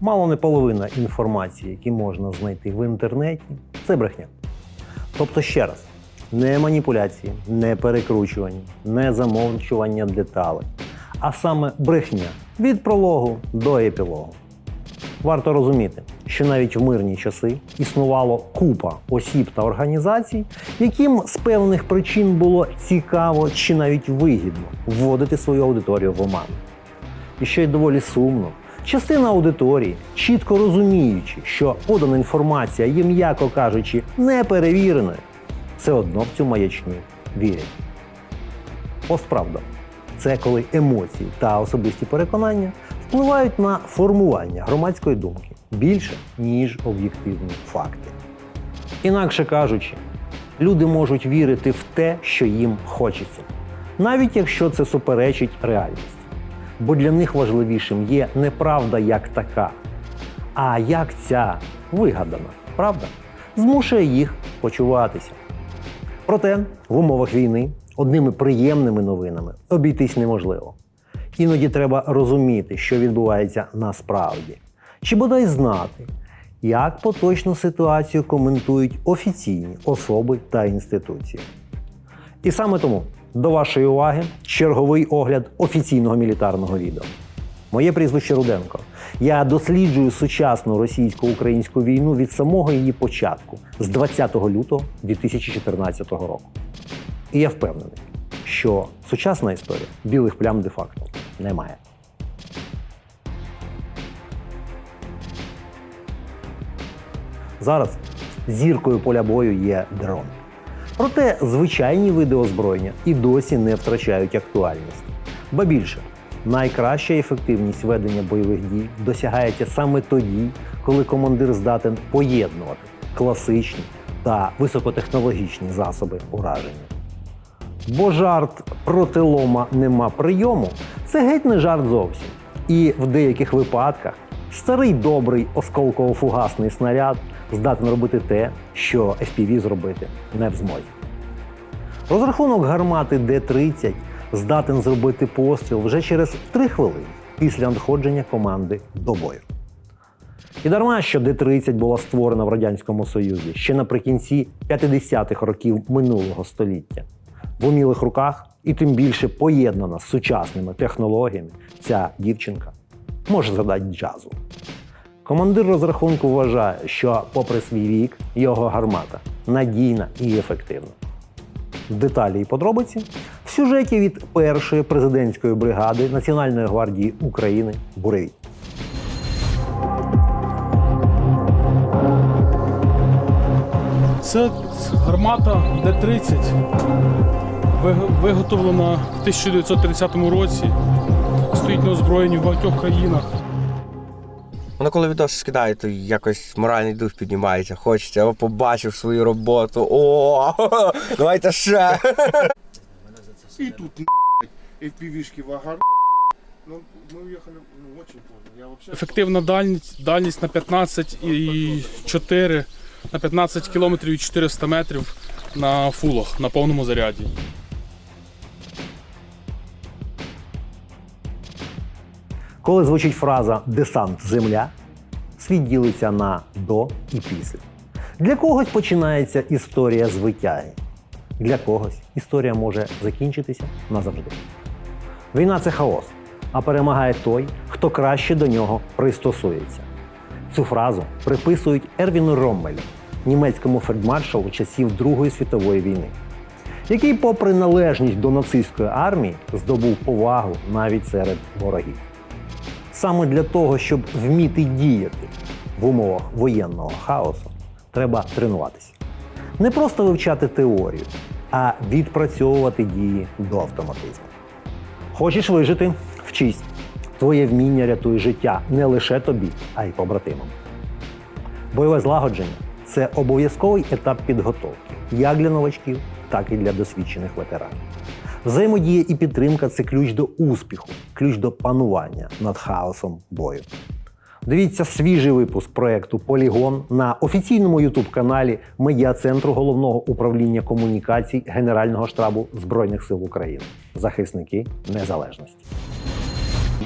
мало не половина інформації, які можна знайти в інтернеті, це брехня. Тобто, ще раз, не маніпуляції, не перекручування, не замовчування деталей, а саме брехня від прологу до епілогу. Варто розуміти, що навіть в мирні часи існувало купа осіб та організацій, яким з певних причин було цікаво чи навіть вигідно вводити свою аудиторію в оману. І що й доволі сумно, частина аудиторії, чітко розуміючи, що подана інформація є, м'яко кажучи, неперевіреною, все одно в цю маячню вірять. Постправда, це коли емоції та особисті переконання впливають на формування громадської думки більше, ніж об'єктивні факти. Інакше кажучи, люди можуть вірити в те, що їм хочеться, навіть якщо це суперечить реальності. Бо для них важливішим є не правда як така, а як ця вигадана, правда, змушує їх почуватися. Проте в умовах війни одними приємними новинами обійтись неможливо. Іноді треба розуміти, що відбувається насправді, чи бодай знати, як поточну ситуацію коментують офіційні особи та інституції. І саме тому до вашої уваги черговий огляд офіційного мілітарного відео. Моє прізвище Руденко. Я досліджую сучасну російсько-українську війну від самого її початку з 20 лютого 2014 року. І я впевнений, що сучасна історія білих плям де-факто немає. Зараз зіркою поля бою є дрон. Проте звичайні види озброєння і досі не втрачають актуальність. Ба більше, найкраща ефективність ведення бойових дій досягається саме тоді, коли командир здатен поєднувати класичні та високотехнологічні засоби ураження. Бо жарт проти лома нема прийому це геть не жарт зовсім. І в деяких випадках старий добрий осколково-фугасний снаряд здатен робити те, що FPV зробити не в змозі. Розрахунок гармати Д-30 здатен зробити постріл вже через 3 хвилини після надходження команди до бою. І дарма, що Д-30 була створена в Радянському Союзі ще наприкінці 50-х років минулого століття. В умілих руках і тим більше поєднана з сучасними технологіями, ця дівчинка може задати джазу. Командир розрахунку вважає, що, попри свій вік, його гармата надійна і ефективна. Деталі і подробиці в сюжеті від першої президентської бригади Національної гвардії України Буревій. Це гармата Д-30, ви- виготовлена в 1930 році. Стоїть на озброєнні в багатьох країнах. Воно коли відос скидає, то якось моральний дух піднімається, хочеться, о, побачив свою роботу. О, давайте ще. И тут, на, FPV-шки в огород. Ну, мы уехали, ну, очень поздно. Я вообще... Ефективна дальність, дальність на 15 і 4, на 15 кілометрів і 400 метрів на фулах, на повному заряді. Коли звучить фраза десант земля, світ ділиться на до і після. Для когось починається історія з витяги. Для когось історія може закінчитися назавжди. Війна це хаос, а перемагає той, хто краще до нього пристосується. Цю фразу приписують Ервіну Роммелю, німецькому фельдмаршалу часів Другої світової війни, який, попри належність до нацистської армії, здобув повагу навіть серед ворогів. Саме для того, щоб вміти діяти в умовах воєнного хаосу, треба тренуватися. Не просто вивчати теорію, а відпрацьовувати дії до автоматизму. Хочеш вижити? Вчись. Твоє вміння рятує життя не лише тобі, а й побратимам. Бойове злагодження це обов'язковий етап підготовки як для новачків, так і для досвідчених ветеранів. Взаємодія і підтримка це ключ до успіху, ключ до панування над хаосом бою. Дивіться свіжий випуск проекту Полігон на офіційному ютуб-каналі Медіа-центру головного управління комунікацій Генерального штабу Збройних сил України. Захисники незалежності.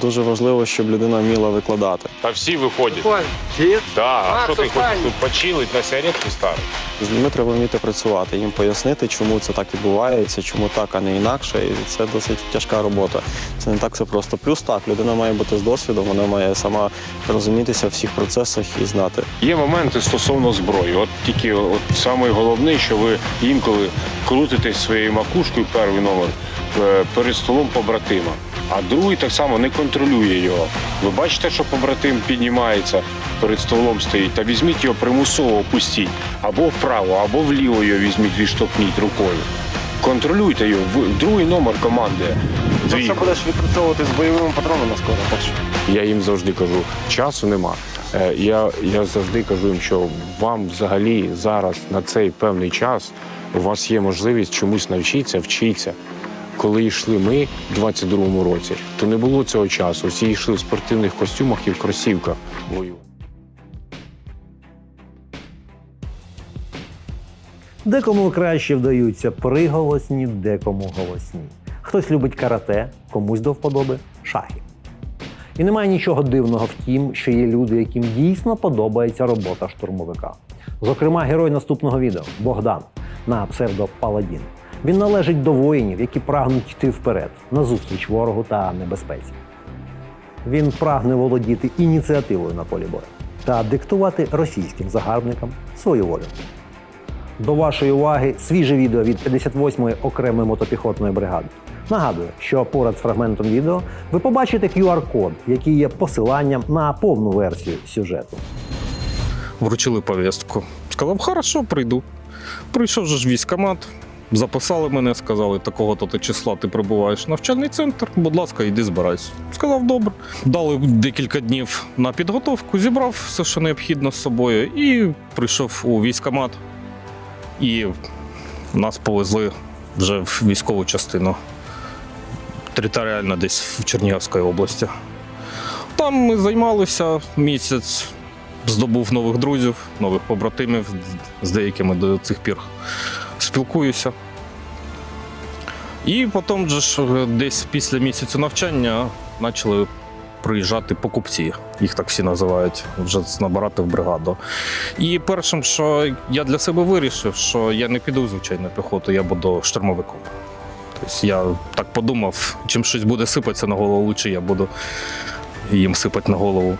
Дуже важливо, щоб людина вміла викладати. Та всі виходять. Всі? Да, а що ти хочеш тут почилить на сигаретки старий? З людьми треба вміти працювати, їм пояснити, чому це так відбувається, чому так, а не інакше. І це досить тяжка робота. Це не так все просто. Плюс так, людина має бути з досвідом, вона має сама розумітися в всіх процесах і знати. Є моменти стосовно зброї. От тільки от саме головне, що ви інколи крутитесь своєю макушкою перший номер е, перед столом побратима, а другий так само не контролює його. Ви бачите, що побратим піднімається перед столом стоїть, та візьміть його примусово опустіть або вправо, або вліво його візьміть, відштовхніть рукою. Контролюйте його. Ви- Другий номер команди. Це все будеш відпрацьовувати з бойовими патронами скоро. Так що Я їм завжди кажу, часу нема. Е, Я, я завжди кажу їм, що вам взагалі зараз на цей певний час у вас є можливість чомусь навчитися, вчитися. Коли йшли ми в 22-му році, то не було цього часу. Всі йшли в спортивних костюмах і в кросівках воювати. Декому краще вдаються приголосні, декому голосні. Хтось любить карате, комусь до вподоби шахи. І немає нічого дивного в тім, що є люди, яким дійсно подобається робота штурмовика. Зокрема, герой наступного відео Богдан на псевдо Паладін. Він належить до воїнів, які прагнуть йти вперед, назустріч ворогу та небезпеці. Він прагне володіти ініціативою на полі бою та диктувати російським загарбникам свою волю. До вашої уваги свіже відео від 58-ї окремої мотопіхотної бригади. Нагадую, що поряд з фрагментом відео ви побачите QR-код, який є посиланням на повну версію сюжету. вручили повістку. Сказав, хорошо, прийду. Прийшов же ж військкомат, записали мене, сказали, такого-то ти числа ти прибуваєш в навчальний центр. Будь ласка, йди збирайся. Сказав, добре. Дали декілька днів на підготовку, зібрав все, що необхідно з собою, і прийшов у військкомат. І нас повезли вже в військову частину. Територіально десь в Чернігівській області. Там ми займалися місяць, здобув нових друзів, нових побратимів, з деякими до цих пір спілкуюся. І потім ж е, десь після місяцю навчання почали приїжджати покупці, їх так всі називають, вже набирати в бригаду. І першим, що я для себе вирішив, що я не піду в звичайну піхоту, я буду штурмовиком. Тобто я так подумав, чим щось буде сипатися на голову, лучше я буду їм сипати на голову.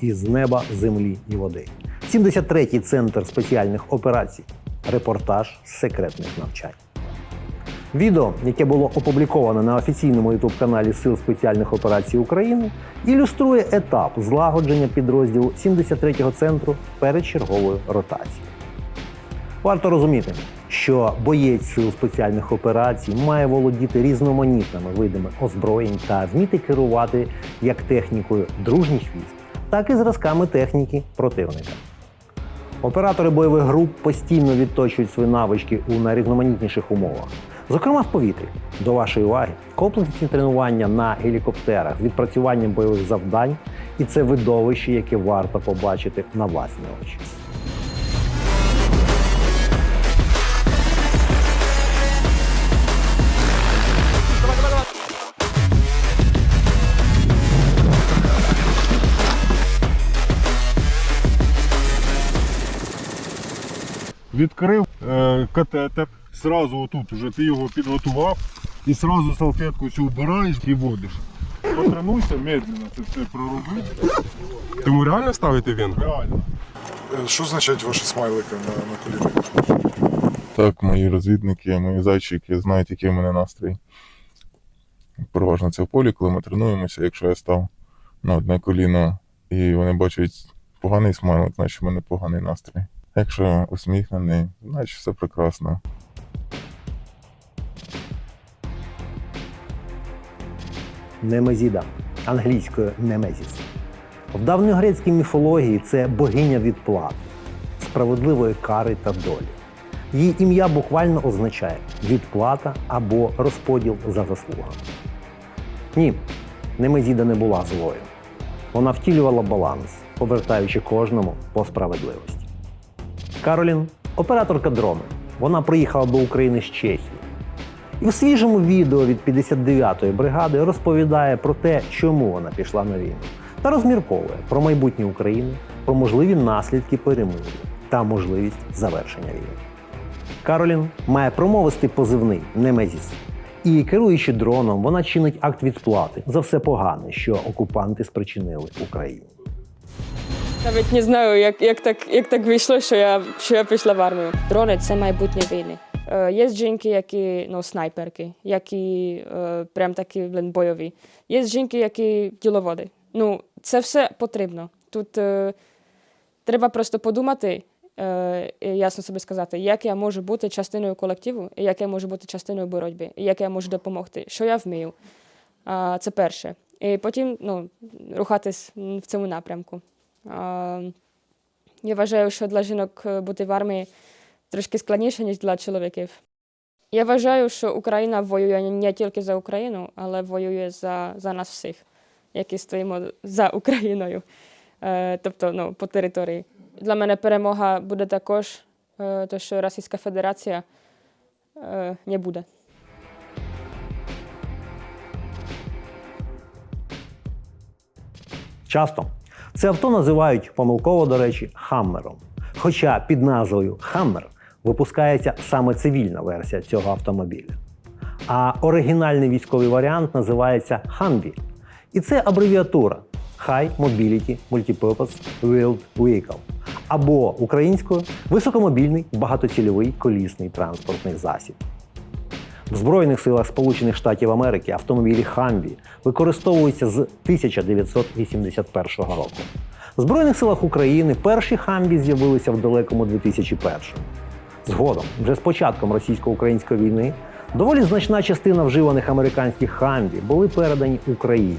із неба, землі і води. 73-й центр спеціальних операцій. Репортаж секретних навчань. Відео, яке було опубліковане на офіційному ютуб-каналі Сил спеціальних операцій України, ілюструє етап злагодження підрозділу 73-го центру перед черговою ротацією. Варто розуміти, що боєць сил спеціальних операцій має володіти різноманітними видами озброєнь та вміти керувати як технікою дружніх військ, так і зразками техніки противника. Оператори бойових груп постійно відточують свої навички у найрізноманітніших умовах, зокрема в повітрі. До вашої уваги комплексні тренування на гелікоптерах з відпрацюванням бойових завдань, і це видовище, яке варто побачити на власні очі. Відкрив е, катетер, сразу отут уже ти його підготував і сразу салфетку цю вбираєш і водиш. Потренуйся медленно це все проробити. Тому реально ставити він? Реально. Що означають ваші смайлики на, на колірі? Так, мої розвідники, мої зайчики знають, який в мене настрій. Переважно це в полі, коли ми тренуємося. Якщо я став на одне коліно і вони бачать поганий смайлик, значить в мене поганий настрій. Якщо усміхнений, значить все прекрасно. Немезіда, англійською Немезіс. В давньогрецькій міфології це богиня відплати, справедливої кари та долі. Її ім'я буквально означає відплата або розподіл за заслугами. Ні, Немезіда не була злою. Вона втілювала баланс, повертаючи кожному по справедливості. Каролін операторка дрону. Вона приїхала до України з Чехії. І в свіжому відео від 59-ї бригади розповідає про те, чому вона пішла на війну, та розмірковує про майбутнє України, про можливі наслідки перемир'я та можливість завершення війни. Каролін має промовистий позивний Немезіс. І керуючи дроном, вона чинить акт відплати за все погане, що окупанти спричинили Україні. Навіть не знаю, як, як, так, як так вийшло, що я, що я пішла в армію. Дрони це майбутнє війни. Е, є жінки, які ну, снайперки, які е, прям такі блин, бойові. Є жінки, які діловоди. Ну, це все потрібно. Тут е, треба просто подумати, е, і ясно собі сказати, як я можу бути частиною колективу, і як я можу бути частиною боротьби, і як я можу допомогти, що я вмію. Це перше. І потім ну, рухатись в цьому напрямку. Я вважаю, що для жінок е, бути в армії трошки складніше, ніж для чоловіків. Я вважаю, що Україна воює не тільки за Україну, але воює за, за нас всіх, які стоїмо за Україною, е, тобто ну, по території. Для мене перемога буде також, е, то що Російська Федерація не буде. Часто це авто називають помилково, до речі, хаммером. Хоча під назвою Хаммер випускається саме цивільна версія цього автомобіля. А оригінальний військовий варіант називається Humvee. І це абревіатура High Mobility Multipurpose Wheeled Vehicle або українською високомобільний багатоцільовий колісний транспортний засіб. В Збройних силах Сполучених Штатів Америки автомобілі Хамві використовуються з 1981 року. В Збройних силах України перші Хамві з'явилися в далекому 2001 Згодом, вже з початком російсько-української війни, доволі значна частина вживаних американських Хамві були передані Україні.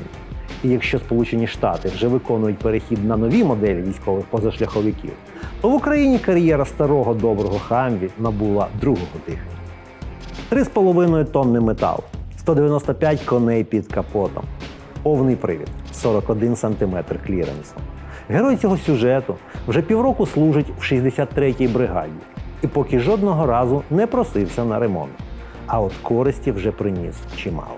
І якщо Сполучені Штати вже виконують перехід на нові моделі військових позашляховиків, то в Україні кар'єра старого доброго Хамві набула другого дихання. 3,5 тонни металу, 195 коней під капотом, повний привід, 41 см кліренсу. Герой цього сюжету вже півроку служить в 63-й бригаді і поки жодного разу не просився на ремонт. А от користі вже приніс чимало.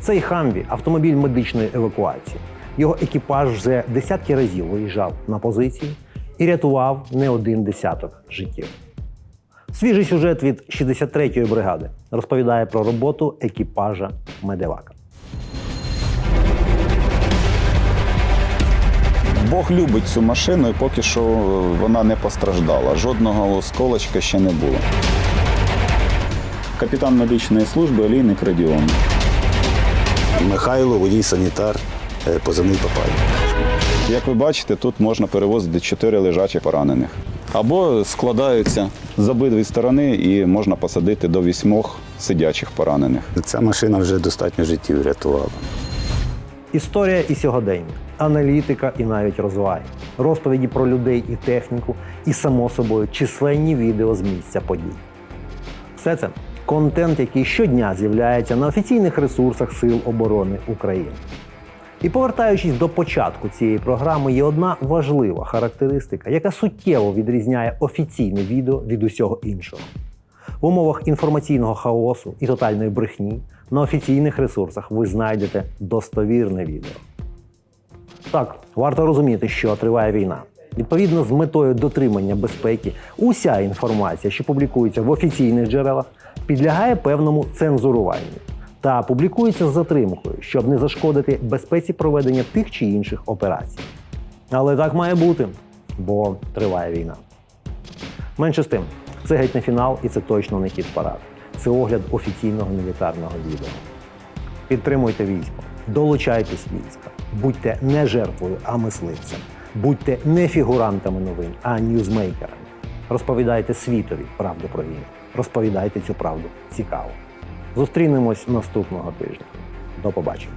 Цей хамві автомобіль медичної евакуації. Його екіпаж вже десятки разів виїжджав на позиції і рятував не один десяток життів. Свіжий сюжет від 63-ї бригади розповідає про роботу екіпажа Медевака. Бог любить цю машину, і поки що вона не постраждала. Жодного осколочка ще не було. Капітан медичної служби Олійник Радіон. Михайло, водій санітар, е, позивний Папай. Як ви бачите, тут можна перевозити чотири лежачих поранених. Або складаються з обидві сторони і можна посадити до вісьмох сидячих поранених. Ця машина вже достатньо життів врятувала. Історія і сьогодення, аналітика і навіть розваги, розповіді про людей і техніку, і, само собою, численні відео з місця подій. Все це контент, який щодня з'являється на офіційних ресурсах Сил оборони України. І повертаючись до початку цієї програми, є одна важлива характеристика, яка суттєво відрізняє офіційне відео від усього іншого. В умовах інформаційного хаосу і тотальної брехні на офіційних ресурсах ви знайдете достовірне відео. Так, варто розуміти, що триває війна. Відповідно, з метою дотримання безпеки, уся інформація, що публікується в офіційних джерелах, підлягає певному цензуруванню та публікується з затримкою, щоб не зашкодити безпеці проведення тих чи інших операцій. Але так має бути, бо триває війна. Менше з тим, це геть не фінал і це точно не хід парад. Це огляд офіційного мілітарного відео. Підтримуйте військо, долучайтесь війська, будьте не жертвою, а мисливцем. Будьте не фігурантами новин, а ньюзмейкерами. Розповідайте світові правду про війну. Розповідайте цю правду цікаво. Зустрінемось наступного тижня. До побачення.